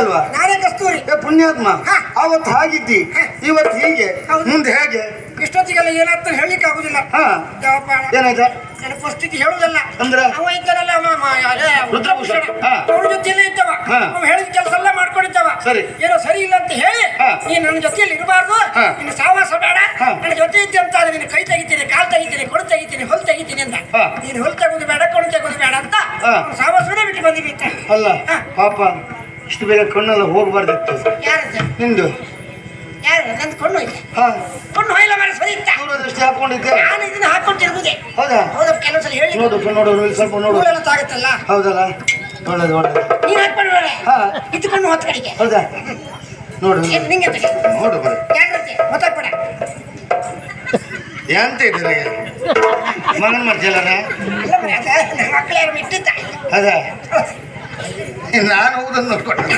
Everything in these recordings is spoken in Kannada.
ಅಲ್ವಾ ನಾನೇ ಕಸ್ತೂರಿ. ಪುಣ್ಯಾತ್ಮ ಅವತ್ ಅವತ್ತು ಹಾಗಿದ್ದಿ. ಇವತ್ ಇವತ್ತು ಹೀಗೆ. ಮುಂದೆ ಹೇಗೆ? ಇಷ್ಟೊತ್ತಿಗೆಲ್ಲ ಏನಾಗ್ತದೆ ಹೇಳಲಿಕ್ಕೆ ಆಗುದಿಲ್ಲ. ಏನಾಯ್ತ? ನನ್ನ ಪರಿಸ್ಥಿತಿ ಹೇಳುದಲ್ಲ ಅಂದ್ರೆ? ಅವ ಇದ್ದಾನಲ್ಲ ರುದ್ರಭೂಷಣ. ಅವ್ರ ಜೊತೆಯಲ್ಲೇ ಇದ್ದವ. ಅವ ಹೇಳಿದ ಕೆಲಸ ಎಲ್ಲ ಮಾಡ್ಕೊಂಡಿದ್ದವ. ಸರಿ. ಏನೋ ಸರಿ ಇಲ್ಲ ಅಂತ ಹೇಳಿ. ನೀನ್ ನನ್ನ ಜೊತೆಯಲ್ಲಿ ಇರಬಾರ್ದು. ನಿನ್ನ ಸಾವಾಸ ಬೇಡ. ನನ್ನ ಜೊತೆ ಇದ್ದೆ ಅಂತ ಆದ್ರೆ ನಿನ್ನ ಕೈ ತೆಗಿತೀನಿ ಕಾಲ್ ತೆಗಿತೀನಿ ಕೊಡು ತೆಗಿತೀನಿ ಹೊಲ್ ತೆಗಿತೀನಿ ಅಂತ. ನೀನು ಹೊಲ್ ತೆಗೋದು ಬೇಡ ಕೊಡು ತೆಗೋದು ಬೇಡ ಅಂತ ಹಾ. ಸಾವಾಸವೇ ಬಿಟ್ಟು ಬಂದಿದ್ದೆ. ಅಲ್ಲ ಪಾಪ. ಇಷ್ಟು ಬೇಗ ಕಣ್ಣೆಲ್ಲ ಹೋಗ್ಬಾರ್ದಿತ್ತು. ಯಾರದ್ದು ನಿಂದು? ಯಾರು ನಂದು ಕೊಂಡು ಹೋಯ್ತು ಹಾಂ. ಕೊಂಡು ಮಾಡಿ ದೂರದೃಷ್ಟಿ ಹಾಕೊಂಡಿದ್ದೆ. ನಾನು ಇದನ್ನ ಹೌದಾ? ಹೌದಾ ಕೆಲವು ಸಲ ಹೇಳಿ. ನೋಡು ನೋಡು ಇಲ್ಲಿ ಸ್ವಲ್ಪ ನೋಡು. ಎಲ್ಲ ತಾಗುತ್ತಲ್ಲ ಹೌದಲ್ಲ? ಒಳ್ಳೇದು ಒಳ್ಳೇದು. ನೀನ್ ಹಾಕ್ಬೇಡ ಹಾಂ. ಇದ್ಕೊಂಡು ಹೊತ್ತು ಕಡೆಗೆ. ಹೌದಾ? ನೋಡು. ನಿಂಗೆ ನೋಡು ಬರ ಗೊತ್ತಾಗ್ಬೇಡ. ಎಂತ ಇದ್ರೆ ಮಗನ್ ಮಾಡ್ತಿಲ್ಲ ಅದ ಮಕ್ಕಳು ಯಾರು ಇಟ್ಟಿದ್ದ. ಅದ ನಾನು ಹೋಗುದನ್ನು ನೋಡ್ಕೊಂಡೆ.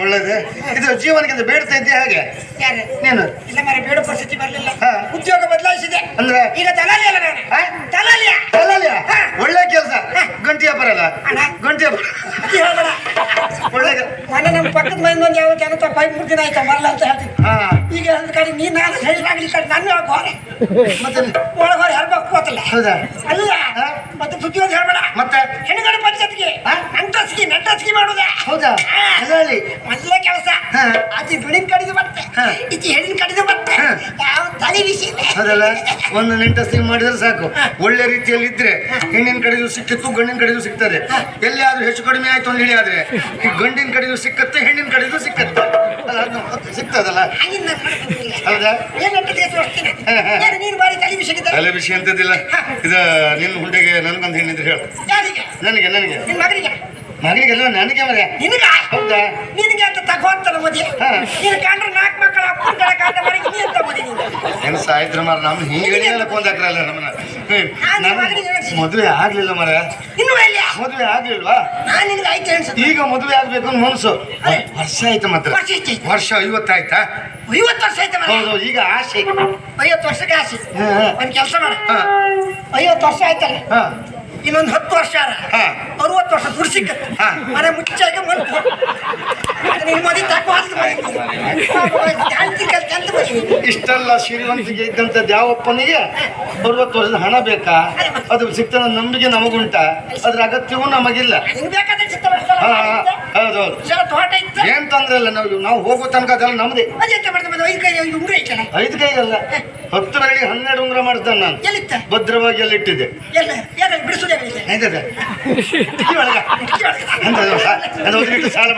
ಒಳ್ಳೇದು. ಇದು ಜೀವನಕ್ಕಿಂತ ಬೇಡ್ತಾ ಇದ್ದೆ ಹಾಗೆ? ಯಾರು? ನೀನು? ಇಲ್ಲ ಮರೆ ಬೇಡ ಪರಿಸ್ಥಿತಿ ಬರಲಿಲ್ಲ. ಉದ್ಯೋಗ ಬದಲಾಯಿಸಿದೆ. ಅಂದ್ರೆ? ಈಗ ದಲಾಲಿ ಅಲ್ಲ ನಾನು? ದಲಾಲಿಯ ಹಾ. ಒಳ್ಳೆ ಕೆಲಸ. ಗಂಟಿ ವ್ಯಾಪಾರ ಅಲ್ಲ. ಗಂಟಿ ವ್ಯಾಪಾರ ಒಳ್ಳೆ. ಮೊನ್ನೆ ನಮ್ಮ ಪಕ್ಕದ ಮನೆ ಒಂದು ಯಾವ ಜನತ ಪೈಪ್ ಮೂರು ದಿನ ಆಯ್ತಾ ಬರಲ್ಲ ಅಂತ ಹೇಳ್ತೀನಿ ಹಾ. ಹೇಳಿದ ಕಡೆ ನೀನ್ ನಾನು ಹೇಳಿದಾಗಲಿ ಕಡೆ ನನ್ನ ಒಳಗೆ ಹೊರೆ ಮತ್ತೆ ಒಳಗೆ ಹೊರೆ ಹೇಳ್ಬೇಕು ಹೋಗತ್ತಲ್ಲ ಹೌದಾ? ಅಲ್ಲ? ಮತ್ತೆ ಬುದ್ಧಿ ಒಂದು ಹೇಳ್ಬೇಡ. ಮತ್ತೆ? ಹೆಣ್ಣುಗಡೆ ಪಂಚಾಯತ್ಗೆ ಹಾ? ನಂಟಸ್ಗಿ ನಂಟಸ್ಗಿ ಮಾಡುದ. ಹೌದಾ? ಹೇಳಿ ಮೊದಲೇ ಕೆಲಸ. ಹಾ. ಅತಿ ಬಿಳಿನ ಕಡಿದು ಬರ್ತೇ ಹಾ. ಇತಿ ಹೆಣ್ಣಿನ ಕಡಿದು ಬರ್ತೇ ಹಾ. ಯಾವ ತಲೆ ವಿಷಯ ಅದಲ್ಲ ಒಂದು ನೆಂಟಸ್ತಿ ಮಾಡಿದ್ರೆ ಸಾಕು. ಒಳ್ಳೆ ರೀತಿಯಲ್ಲಿ ಇದ್ರೆ ಹೆಣ್ಣಿನ ಕಡೆದು ಸಿಕ್ಕಿತ್ತು ಗಂಡಿನ ಕಡೆದು ಸಿಗ್ತದೆ ಎಲ್ಲಿ ಆದ್ರೂ ಹೆಚ್ಚು ಕಡಿಮೆ ಆಯ್ತು ಅಂತ ಹೇಳಿ ಆದ್ರೆ ಈ ಗಂಡಿನ ಕಡೆದು ಸಿಕ್ಕತ್ತೆ ಹೆಣ್ಣಿನ ಕಡೆದು ಸಿಕ್ಕತ್ತೆ. ಮತ್ತೆ ಸಿಗ್ತದಲ್ಲ. ಹೌದಾ? ತಲೆ ವಿಷಯ ವಿಷಯ ಅಂತದಿಲ್ಲ ಇದು ನಿನ್ನ ಹುಂಡೆಗೆ ನನ್ಗೊಂದು ಹೇಳಿದ್ರೆ ಹೇಳು. ನನಗೆ ನನಗೆ. ಮಗನಿಗೆಲ್ಲ ನನಗೆ ಮರ. ನಿನಗ? ಹೌದಾ? ನಿನಗೆ ಅಂತ ತಗೋತಾರ ಮದಿ ಹಾ. ನೀನು ಕಂಡ್ರೆ ನಾಲ್ಕು ಮಕ್ಕಳ ಅಪ್ಪನ ಕಡೆ ಕಾಂಡ ನೀ ಅಂತ ಮದಿ ನೀನು? ಸಾಯ್ತ್ರ ಮರ ನಮ್ನ ಹಿಂಗೆ ಹೇಳಿಯಲ್ಲ ಕೊಂದಾಕ್ರಲ್ಲ ನಮ್ಮನ್ನ. ಮದುವೆ ಆಗ್ಲಿಲ್ಲ ಮರ ಮದುವೆ ಆಗ್ಲಿಲ್ವಾ? ಈಗ ಮದುವೆ ಆಗ್ಬೇಕು ಅಂತ ಮನಸ್ಸು ವರ್ಷ ಆಯ್ತು ಮಾತ್ರ. ವರ್ಷ ಐವತ್ತಾಯ್ತಾ ಐವತ್ತು ವರ್ಷ ಆಯ್ತು ಹೌದು ಈಗ ಆಸೆ. ಐವತ್ತು ವರ್ಷಕ್ಕೆ ಆಸೆ. ಒಂದು ಕೆಲಸ ಮಾಡ. ಐವತ್ತು ವರ್ಷ ಆಯ್ತಲ್ಲ. ಇನ್ನೊಂದು ಹತ್ತು ವರ್ಷ. ಅರವತ್ತು ವರ್ಷ ದುಡ್ಡು ಸಿಕ್ಕತ್ತೆ. ಮನೆ ಮುಚ್ಚಾಗ ತಕ್ಕ ಇಷ್ಟೆಲ್ಲ ಶ್ರೀಮಂತಿಗೆ ಇದ್ದಂತ ಯಾವಪ್ಪನಿಗೆ ಅರವತ್ತು ವರ್ಷದ ಹಣ ಬೇಕಾ ಅದು ಸಿಗ್ತದ ನಂಬಿಕೆ ನಮಗುಂಟ ಅದ್ರ ಅಗತ್ಯವೂ ನಮಗಿಲ್ಲ ಏನ್ ತೊಂದ್ರೆ ಇಲ್ಲ ನಾವು ನಾವು ಹೋಗೋ ತನಕ ಅದೆಲ್ಲ ನಮ್ದೇ ಐದು ಕೈ ಕೈಗಲ್ಲ ಹತ್ತು ಬೆಳಿಗ್ಗೆ ಹನ್ನೆರಡು ಉಂಗ್ರ ಮಾಡಿದ್ದಾನೆ ನಾನು ಭದ್ರವಾಗಿ ಅಲ್ಲಿ ಇಟ್ಟಿದ್ದೆ ಸಾಲ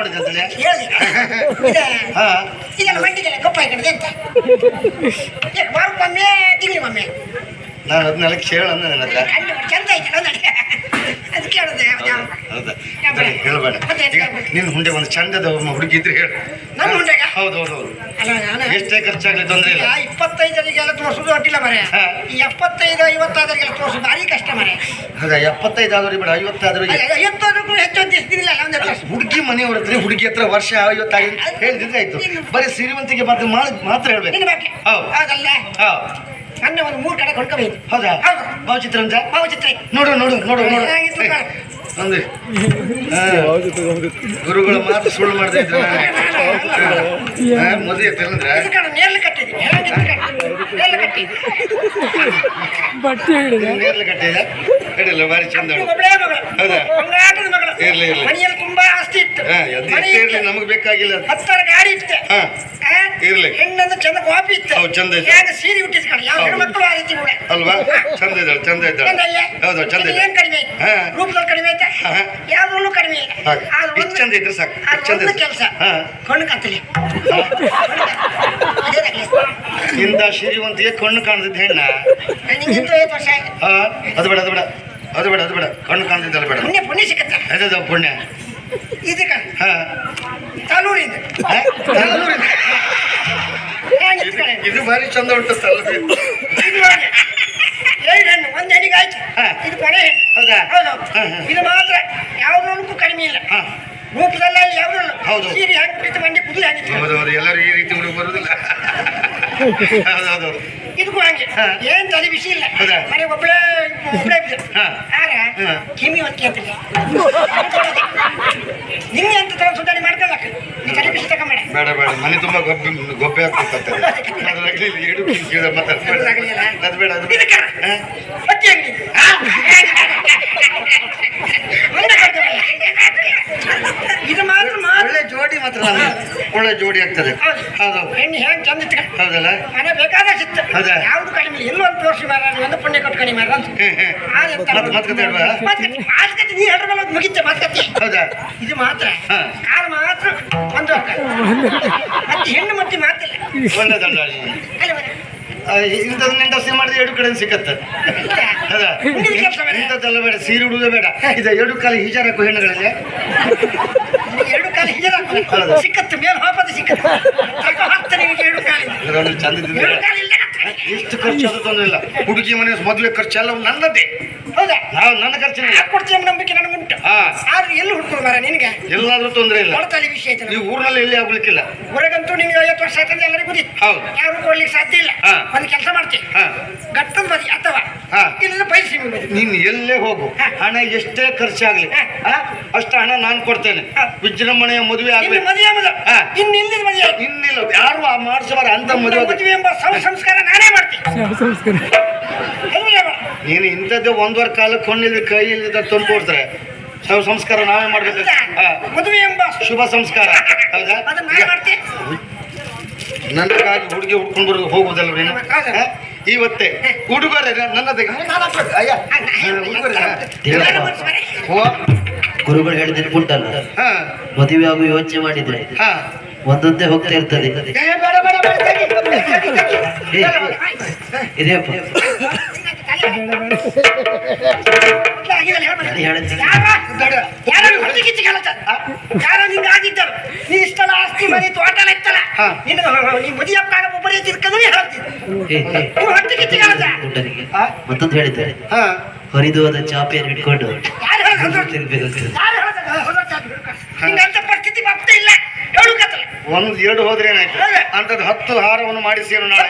ಅಂತ ವಾರಕ್ಕೊಮ್ಮೆ ತಿಂಗಳಿಗೊಮ್ಮೆ. ನಾನು ಅದನ್ನೆಲ್ಲ ಕೇಳೋಣ. ಹೇಳ್ಬೇಡ? ನಿನ್ನ ಹುಂಡೆ ಒಂದು ಚಂದದ ಹುಡುಗಿ ಇದ್ರೆ ಹೇಳು. ಹೌದು ಹೌದು ಹೌದು. ಎಷ್ಟೇ ಖರ್ಚಾಗ್ಲಿ ತೊಂದ್ರೆ ಇಲ್ಲ. ಇಪ್ಪತ್ತೈದು ಇಪ್ಪತ್ತೈದರಿಗೆಲ್ಲ ತೋರಿಸೋದು ಮರೆ ಹಾ. ಈ ಎಪ್ಪತ್ತೈದು ಭಾರಿ ಕಷ್ಟ ಮರೆ ಎಪ್ಪತ್ತೈದು ಆದ್ರೂ ಬೇಡ ಐವತ್ತಾದ್ರೂ ಐವತ್ತಾದ್ರೂ ಹೆಚ್ಚು ಒಂದು ಹುಡುಗಿ ಮನೆಯವ್ರ ಹತ್ರ ಹುಡುಗಿ ಹತ್ರ ವರ್ಷ ಐವತ್ತಾಗಿ ಹೇಳಿದ್ರೆ ಆಯ್ತು. ಬರೀ ಸಿರಿವಂತಿಗೆ ಮಾತ್ರ ಮಾತ್ರ ಹೇಳ್ಬೇಕು. ನಿನ್ನ ಬಗ್ಗೆ ಹೌದು. ಹೌದಲ್ಲ? ಹೌದು. ನನ್ನ ಒಂದು ಮೂರು ಕಡೆ ಕೊಂಡ್ಕೋಬೇಕು ಹೌದಾ? ಹೌದು. ಭಾವಚಿತ್ರ ಅಂತ ಭಾವಚಿತ್ರ. ನೋಡು ನೋಡು ನೋಡು ನೋಡು. ಮಾತ್ರ. ಗುರುಗಳ ಮಾತು ಸುಳ್ಳು ಮಾಡ್ತಾ ಇದ್ರು. ಮದುವೆ ತಿಳಿದ್ರೆ ಇದು ಕಣ ನೇರ್ಲು ಕಟ್ಟಿದೆ ಹೇಗಿತ್ತು ಕಣ? ಬಟ್ಟೆ ಹಿಡಿದೆ. ನೇರ್ಲೆ ಕಟ್ಟಿದೆ. ಕಡಿಲ್ಲ ಬಾರಿ ಚಂದ ಹೌದಾ? ಇರ್ಲಿ, ಇರ್ಲಿ. ಮನೆಯಲ್ಲಿ ತುಂಬಾ ಆಸ್ತಿ ಇತ್ತು. ಹಾ ಅದು ಮನೆ ಎಷ್ಟೇ ಇರ್ಲಿ ನಮಗೆ ಬೇಕಾಗಿಲ್ಲ. ಹತ್ತಾರು ಗಾಡಿ ಇತ್ತು. ಹಾ? ಇರ್ಲಿ. ಹೆಣ್ಣಂದ್ರೆ ಚಂದ ಕಾಪಿ ಇತ್ತು. ಹೌದು, ಚಂದ. ಹೇಗೆ ಸೀರೆ ಹುಟ್ಟಿದ್ ಕಣ ಯಾವ ಹೌದು. ಹೆಣ್ಮಕ್ಳು ಆ ರೀತಿ ನೋಡ ಅಲ್ವಾ? ಚಂದ ಇದ್ದಾಳೆ ಚಂದ ಇದ್ದಾಳೆ. ಹೌದು ಚಂದ ಇದು ಇದ್ದಾಳೆ. ಕಡಿಮೆ? ಹಾ. ರೂಪದಲ್ಲಿ ಕಡಿಮೆ ಐತೆ? ಹಾ. ಯಾವ್ದ್ರಲ್ಲೂ ಕಡಿಮೆ ಇಲ್ಲ. ಹಾಗೆ. ಆದ್ರೆ ಇಷ್ಟ್ ಚಂದ ಇದ್ರೆ ಸಾಕು. ಇಷ್ಟ್ ಆದ್ರೆ ಚಂದ ಒಂದು ಇದ್ರೆ. ಕೆಲಸ. ಹಾ. ಕಣ್ಣು ಕತ್ತಲಿ ಇಂದ ಶ್ರೀಮಂತಿಗೆ ಕಣ್ಣು ಕಾಣದಿದ್ದ ಹೆಣ್ಣ. ನಿಂಗೆ ಐದು ವರ್ಷ ಆಯ್ತು? ಆ, ಅದು ಬೇಡ ಅದು ಬೇಡ. ಅದು ಬೇಡ ಅದು ಬೇಡ. ಕಣ್ಣು ಕಾಣದಿದ್ದಲ್ಲ ಬೇಡ. ಪುಣ್ಯ ಪುಣ್ಯ ಸಿಕ್ಕತ್ತ. ಅದು ಪುಣ್ಯ. ಇದು ಕಣ ಹಾ. ತಾನೂರಿಂದ. ಹಾ? ತಲ್ಲೂರಿನ. ಹೇಗಿತ್ತು ಕಣ? ಇದು- ಇದು ಭಾರಿ ಚಂದ ಉಂಟು ತಲ್ಲೂರಿ ಇದು ನೋಡಿ. ಎರಡು ಹೆಣ್ಣು ಒಂದು ಹೆಣ್ಣಿಗೆ ಆಯ್ತು ಹಾ. ಇದು ಕೊನೆ ಹೆಣ್ಣು ಹೌದಾ ಹೌದು ಹಾ, ಹಾ. ಇದು ಮಾತ್ರ ಯಾವುದಕ್ಕೂ ಕಡಿಮೆ ಇಲ್ಲ ಹಾ ರೂಪದಲ್ಲ ಯಾವುದ್ರಲ್ಲೂ ಹೌದು. ಸೀರೆ ಹಾಕಿ ಕುಳಿತು ಮಂಡಿ ಕುದುರೆ ಹಾಕಿತ್ತು ಹೌದು ಹೌದು ಎಲ್ಲರೂ ಈ ರೀತಿ ಹುಡುಗ ಬರುದಿಲ್ಲ ಹೌದು ಹೌದು ಇದಕ್ಕೂ ಹಂಗೆ ಹಾ. ಏನ್ ತಲೆ ಬಿಸಿ ಇಲ್ಲ ಹೌದಾ? ಮನೆ ಒಬ್ಬಳೇ ಒಬ್ಬಳೇ ಬಿದ್ದು ಅಂತ ಅಂತ ತರ ಸುಧಾರಣೆ ಮಾಡ್ಕೊಳ್ಳಕ್ಕ ನೀ ಕಡೆ ಬಿಸಿ ತಗೊಂಬೇಡ ಬೇಡ. ಬೇಡ ಮನೆ ತುಂಬಾ ಗೊಬ್ಬೆ ಗೊಬ್ಬೆ ಅದು ಬೇಡ ಅದು ಬೇಡ? ಅಂಗಡಿ ಇದು ಮಾತ್ರ ಒಳ್ಳೆ ಜೋಡಿ ಮಾತ್ರ. ಒಳ್ಳೆ ಜೋಡಿ ಆಗ್ತದೆ. ಹೌದು. ಹೆಣ್ಣು ಹೆಂಗ್ ಚಂದ ಇತ್ತು ಹೌದಲ್ಲ? ಮನೆ ಬೇಕಾದಷ್ಟು ಹೌದಾ? ಯಾವ್ದು ಕಡಿಮೆ ಇಲ್ಲ. ಎಲ್ಲೂ ಒಂದು ತೋರಿಸಿ ಮಾರ ಒಂದು ಪುಣ್ಯ ಕಟ್ಕೊಂಡು ಮಾರ ಅಂತ. ಮಾತುಕತೆ ಮಾತುಕತೆ ನೀ ಹೇಳ್ರ ಮೇಲೆ ಮುಗಿತೆ ಮಾತುಕತೆ ಹೌದಾ? ಇದು ಮಾತ್ರ. ಕಾಲ ಮಾತ್ರ ಒಂದು ಮತ್ತೆ ಹೆಣ್ಣು ಮತ್ತೆ ಮಾತಿಲ್ಲ. ಒಳ್ಳೆದಲ್ಲ ಅಲ್ಲಿ ಬರ. ಇಂಥದ್ದು ನಿಂದ ಮಾಡಿದ್ರೆ ಎರಡು ಕಡೆ ಸಿಕ್ಕತ್ತೆ. ಬೇಡ. ಇಂಥದ್ದೆಲ್ಲ ಬೇಡ ಸೀರೆ ಉಡುವುದೇ ಬೇಡ. ಇದು ಎರಡು ಕಾಲ ಹಿಜಾರಕ್ಕೂ ಹೆಣ್ಣುಗಳಲ್ಲಿ. ಎರಡು ಕಾಲ ಹಿಜರ ಸಿಕ್ಕತ್ತೆ ಮೇಲೆ ಹಾಪದ ಸಿಕ್ಕತ್ತೆ ಹಾಕ್ತಾನೆ ಎರಡು ಕಾಲ ಎರಡು ಕಾಲಿಲ್ಲ. ಎಷ್ಟು ಖರ್ಚು ಅದು ತೊಂದ್ರೆ ಹುಡುಗಿ ಮನೆ ಮೊದಲೇ ಖರ್ಚು ಎಲ್ಲ ನನ್ನದೇ. ಹೌದಾ? ನಾವು ನನ್ನ ಖರ್ಚು ಇಲ್ಲ. ಕೊಡ್ತೀಯ ನಂಬಿಕೆ ನನಗುಂಟು ಹಾ. ಆದ್ರೆ ಎಲ್ಲಿ ಹುಡ್ಕೊಂಡು ಮಾರ ನಿನಗೆ? ಎಲ್ಲಾದ್ರೂ ತೊಂದರೆ ಇಲ್ಲ. ಹೊರತಲ್ಲಿ ವಿಷಯ ಐತೆ ನೀವು ಊರಿನಲ್ಲಿ ಎಲ್ಲಿ ಆಗ್ಲಿಕ್ಕಿಲ್ಲ? ಹೊರಗಂತೂ ನಿನ್ಗೆ ಐವತ್ತು ವರ್ಷ ಆಯ್ತಂದ್ರೆ ಎಲ್ಲರಿಗೂ ಗೊತ್ತಿತ್ತು. ಹೌದು. ಯಾರು ಕೊಡ್ಲಿಕ್ಕೆ ಸಾಧ್ಯ ಇಲ್ಲ. ಒಂದು ಕೆಲಸ ಮಾಡ್ತೀವಿ ಹಾ. ಗಟ್ಟದ ಬದಿ ಅಥವಾ. ಇಲ್ಲ ಬಯಸಿ ನೀನು ಎಲ್ಲೇ ಹೋಗು. ಹಣ ಎಷ್ಟೇ ಖರ್ಚಾಗ್ಲಿ? ಅಷ್ಟು ಹಣ ನಾನು ಕೊಡ್ತೇನೆ. ವಿಜೃಂಭಣೆಯ ಮದುವೆ ಆಗ್ಲಿ. ಮದುವೆ ಇನ್ನಿಲ್ಲ ಮದುವೆ ಇನ್ನಿಲ್ಲ ಯಾರು ಆ ಮಾಡಿಸಬಾರ ಅಂತ ಮದುವೆ. ಮದುವೆ ಎಂಬ ಸಂಸ್ಕಾರ ನಾನೇ ಇಂಥದ್ದು ಒಂದುವರೆ ಕಾಲಕ್ಕೆ ಕೊಂಡಿಲ್ಲ ಕೈಯಲ್ಲಿ ತಂದು ಕೊಡ್ತಾರೆ. ಶವ ಸಂಸ್ಕಾರ ನಾವೇ ಮಾಡ್ಬೇಕು. ಹಾ. ಮದುವೆ ಎಂಬ ಶುಭ ಸಂಸ್ಕಾರ. ಹೌದಾ? ನನಗಾಗಿ ಹುಡುಗಿ ಹುಡ್ಕೊಂಡು ಬರೋದು ಹೋಗುವುದಲ್ಲ ನೀನು. ಇವತ್ತೇ ಉಡುಗೊರೆ ನನ್ನ ತೆಗೆ ಅಯ್ಯ. ನಾನು ಉಡುಗೊರೆ ಹಾ. ಓ ಗುರುಗಳು ಹೇಳಿದ್ರೆ ಮದುವೆ ಆಗು ಯೋಚನೆ ಮಾಡಿದ್ರೆ? ಹಾ. ಒಂದೊಂದೇ ಹೋಗ್ತಾ ಇರ್ತದೆ ಇಷ್ಟೆಲ್ಲ ಆಸ್ತಿ ಮನೆ ತೋಟ. ನಿನ್ನ ಮತ್ತೊಂದು ಹೇಳಿದ್ದಾರೆ ಹರಿದು ಹೋದ ಚಾಪೆಯನ್ನು ನಿಂಗೆ ಅಂತ ಪರಿಸ್ಥಿತಿ ಬರ್ತೇ ಇಲ್ಲ ಹೇಳು ಕತ್ತಲೆ ಒಂದು ಎರಡು ಹೋದ್ರೆ ಏನಾಯ್ತು? ಅಂತದ್ ಅಂತದ್ದು ಹತ್ತು ಹಾರವನ್ನು ಮಾಡಿಸಿ ನಾಳೆ?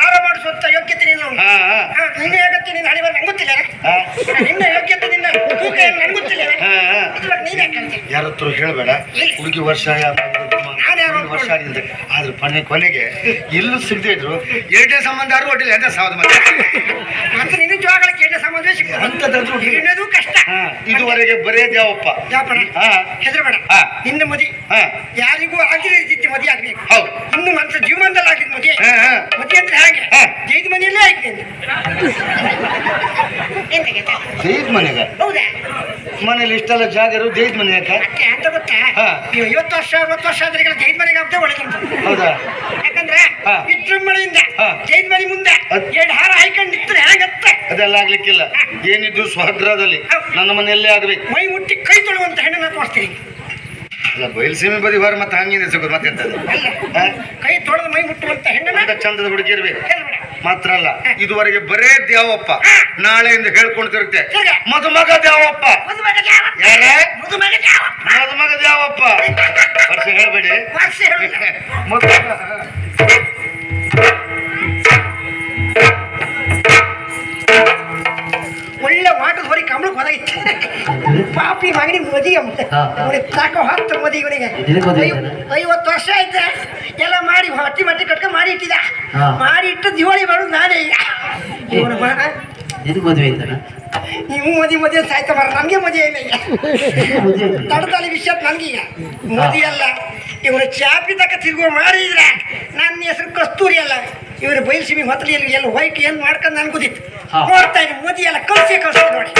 ಹಾರ ಮಾಡಿಸುವಂತ ಯೋಗ್ಯತೆ ಹಾ, ನಿನ್ನ ಯೋಗ್ಯತೆ ನಿನ್ನ ಹಣೆ ನಂಗೆ ಗೊತ್ತಿಲ್ಲ ಹಾ. ನಿನ್ನ ಯೋಗ್ಯತೆ ನಿನ್ನ ತೂಕ ಏನು ನಂಗೆ ಗೊತ್ತಿಲ್ಲ ಹಾ, ಹಾ. ಇದ್ರ ಬಗ್ಗೆ ನೀನ್ ಯಾರ ಹತ್ರ ಹೇಳಬೇಡ. ಹುಡುಗಿ ವರ್ಷ ನಾನು ವರ್ಷ ಆಗಿದೆ ಆದ್ರೆ ಕೊನೆ ಕೊನೆಗೆ ಎಲ್ಲೂ ಸಿಗದೆ ಇದ್ರು. ಎರಡನೇ ಸಂಬಂಧ ಯಾರು ಒಟ್ಟಿಲ್ಲ ಎಂತ ಸಾವಿರದ ಮಂದಿ ಮತ್ತೆ ನಿನ್ನ ಜೋಗಳ ಕೇಳ ಸಂಬಂಧ ಅಂಥದ್ದಾದ್ರೂ ಕಷ್ಟ. ಇದುವರೆಗೆ ಬರೇ ದೇವಪ್ಪ. ಯಾಪಣ ಹಾ. ಹೆದರಬೇಡ. ನಿನ್ನ ಮದಿ ಹಾ. ಯಾರಿಗೂ ಆಗಿದೆ ಇದ್ದಿತ್ತು ಮದುವೆ ಆಗ್ಬೇಕು. ಹೌದು. ಇನ್ನು ಮನುಷ್ಯ ಜೀವನದಲ್ಲಿ ಆಗಿದ್ ಮದುವೆ ಹಾ, ಹಾ. ಮದಿ ಅಂದ್ರೆ ಹಾಗೆ. ಹಾ. ಜೈದ ಮನೆಯಲ್ಲೇ ಆಯ್ತು ನಿಂದು. ಎಂತ ಗೊತ್ತಾ? ದೇದ್ ಮನೆಗೆ? ಹೌದಾ? ಮನೇಲಿ ಇಷ್ಟೆಲ್ಲ ಜಾಗ ಇರೋ ಜೈದ್ ಮನೆ ಯಾಕೆ? ಅಂತ ಗೊತ್ತಾ? ಹಾ. ನೀವು ಐವತ್ತು ವರ್ಷ ಅರವತ್ತು ವರ್ಷ ಆದ್ರೆ ಜೈದ್ ಮನೆಗೆ ಆಗ್ತದೆ ಒಳಗೆ ಹೌದಾ? ಯಾಕಂದ್ರೆ ಹಾ. ವಿಜೃಂಭಣೆಯಿಂದ ಜೈದ್ ಜೈದ ಮನೆ ಮುಂದೆ ಅದ್- ಎರಡು ಹಾರ ಹಾಯ್ಕೊಂಡು ನಿಂತ್ರೆ ಹೇಗತ್ತೆ? ಅದೆಲ್ಲ ಆಗ್ಲಿಕ್ಕಿಲ್ಲ. ಏನಿದ್ದು ಸ್ವಗ್ರಹದಲ್ಲಿ ನನ್ನ ಮನೆಯಲ್ಲೇ ಆಗ್ಬೇಕು. ಮೈ ಮುಟ್ಟಿ ಕೈ ತೊಳುವಂತ ಹೆಣ್ಣನ್ನ ತೋರಿಸ್ತೀನಿ. ಅಲ್ಲ ಬಯಲುಸೀಮೆ ಬದಿ ಹೊರ ಮತ್ತೆ ಹಂಗಿದೆ ಸಿಗೋದು ಮತ್ತೆ ಎಂತದು? ಅಲ್ಲ ಹಾ? ಕೈ ತೊಳೆದು ಮೈ ಮುಟ್ಟುವಂತ ಹೆಣ್ಣನ್ನ ಅಂತ ಚಂದದ ಹುಡುಗಿ ಇರ್ಬೇಕು ಹೆದರ್ಬೇಡ. ಮಾತ್ರ ಅಲ್ಲ ಇದುವರೆಗೆ ಬರೇ ದ್ಯಾವಪ್ಪ ನಾಳೆಯಿಂದ ಹೇಳ್ಕೊಂಡು ತಿರುಗ್ತೆ ತಿರ್ಗಾ. ಮದುಮಗ ದ್ಯಾವಪ್ಪ ಮದುಮಗ ದ್ಯಾವ. ಯಾರೇ ಮದುಮಗ ದ್ಯಾವ. ಮದುಮಗ ದ್ಯಾವಪ್ಪ ವರ್ಷ ಹೇಳ್ಬೇಡಿ ವರ್ಷ ಹೇಳುದಿಲ್ಲ. ಮದುಮಗ ಒಳ್ಳೆ ವಾಟದ ಹೊರಿ ಕಮಲಕ್ಕೆ ಹೊರಗಿತ್ತು ಪಾಪಿ ಮಗನಿ ಮದಿ ಸಾಕು ಹಾ. ಅವನಿಗೆ ಸಾಕೋ ಹತ್ತು ಮದಿ ಇವನಿಗೆ? ಐವತ್ತು ವರ್ಷ ಐತೆ ಎಲ್ಲ ಮಾಡಿ ಹೊಟ್ಟಿ ಮಟ್ಟಿ ಕಟ್ಕೊಂಡು ಮಾಡಿ ಇಟ್ಟಿದ ಮಾಡಿ ಇಟ್ಟು ದಿವಾಳಿ ಮಾಡೋದು ನಾನೇ ಈಗ. ಇವನು ಮದುವೆ ಆಯ್ತಾನ ನೀವು ಮದಿ ಮದುವೆ ಸಾಯ್ತ ಬರ ನಮಗೆ ಮದುವೆ ಇಲ್ಲ ಈಗ. ತಡದಲ್ಲಿ ವಿಷಯ ನನಗೀಗ ಮದಿ ಅಲ್ಲ. ಇವರು ಚಾಪಿ ತಕ್ಕ ತಿರುಗುವ ಮಾಡಿದ್ರೆ ನನ್ನ ಹೆಸರು ಕಸ್ತೂರಿ ಅಲ್ಲ. ಇವರು ಬಯಲು ಸಿಮಿ ಹೊತ್ತಲಿ ಎಲ್ಲ ವೈಟ್ ಏನು ಮಾಡ್ಕೊಂಡು ನನ್ಗೆ ಗೊತ್ತಿತ್ತು. ಹಾ. ನೋಡ್ತಾ ಇದ್ದೀನಿ. ಮೋದಿ ಎಲ್ಲ ಕಳ್ಸಿ ಕಳ್ಸಿ ನೋಡಿ.